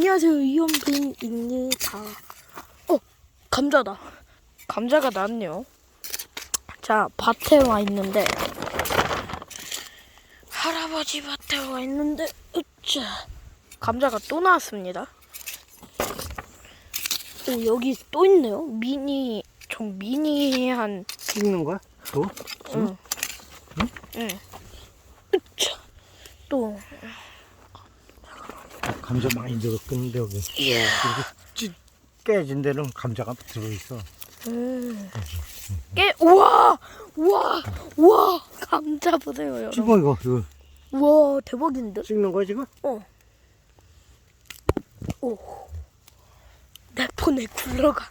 안녕하세요 이현빈입니다. 어 감자다. 감자가 나왔네요. 자 밭에 와 있는데 할아버지 밭에 와 있는데 으짜 감자가 또 나왔습니다. 오 여기 또 있네요. 미니 좀 미니한 찍는 거야? 또? 응. 응. 으차 또 감자 많이 들었겠는데 여기 이야. 이렇게 찢 깨진 데는 감자가 들어있어 음. 깨, 우와! 우와! 우와! 감자 보세요, 여러분. 찍어 이거 이거 우와, 대박인데? 찍는 거야 지금? 어. 오. 내 폰에 굴러가.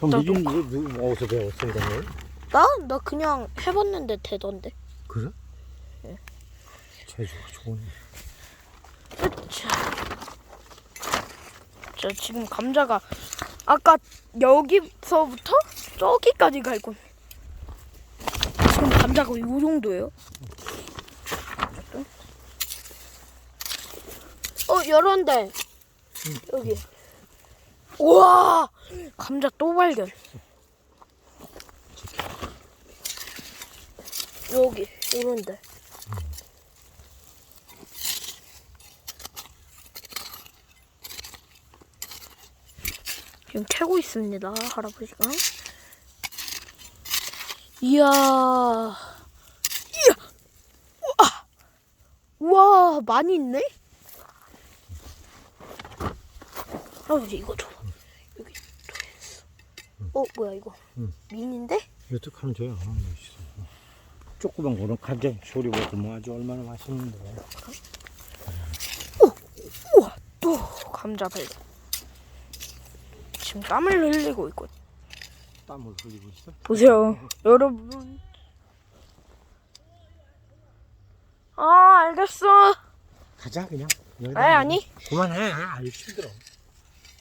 그럼 이거 누- 어디서 배웠어 이런 걸? 나? 나 그냥 해봤는데 되던데. 그래? 재주가 좋은 자. 자, 지금 감자가 아까 여기서부터 저기까지 갈 겁니다. 지금 감자가 이 정도예요. 어, 이런데. 여기. 우와! 감자 또 발견. 여기, 이런데. 지금 캐고 있습니다, 할아버지가. 이야. 이야. 우와. 우와, 많이 있네? 할아버지, 이거 줘. 여기. 어, 뭐야, 이거? 응. 민인데? 이것도 감자야 아, 맛있어 조그만 거는 감자 조리 먹으면 아주 얼마나 맛있는데 우와, 또 감자 발견. 지금 땀을 흘리고 있고. 땀을 흘리고 있어? 보세요, 여러분. 아, 알겠어. 가자 그냥. 여기다 아니, 아니. 그만해. 아유 힘들어.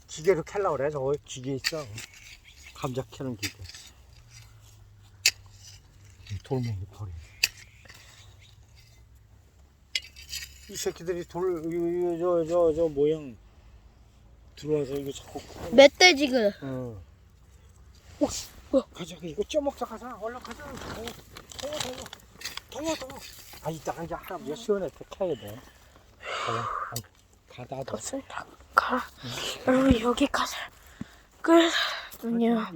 기계로 캘라 그래 저거. 기계 있어. 감자 캐는 기계. 이 돌멩이 버려 이 새끼들이 돌저저 저 모양 들어와서 이거 자꾸 멧돼지가 어. 오, 뭐야? 가자 이거 쪄먹자 가자 얼른 가자 더워 더워 더워 더워 더워 아 이따가 이제 할아버지가 시원해 때 캐야 돼 가자 것을 다 가라. 여러분 여기까지 끝. 안녕.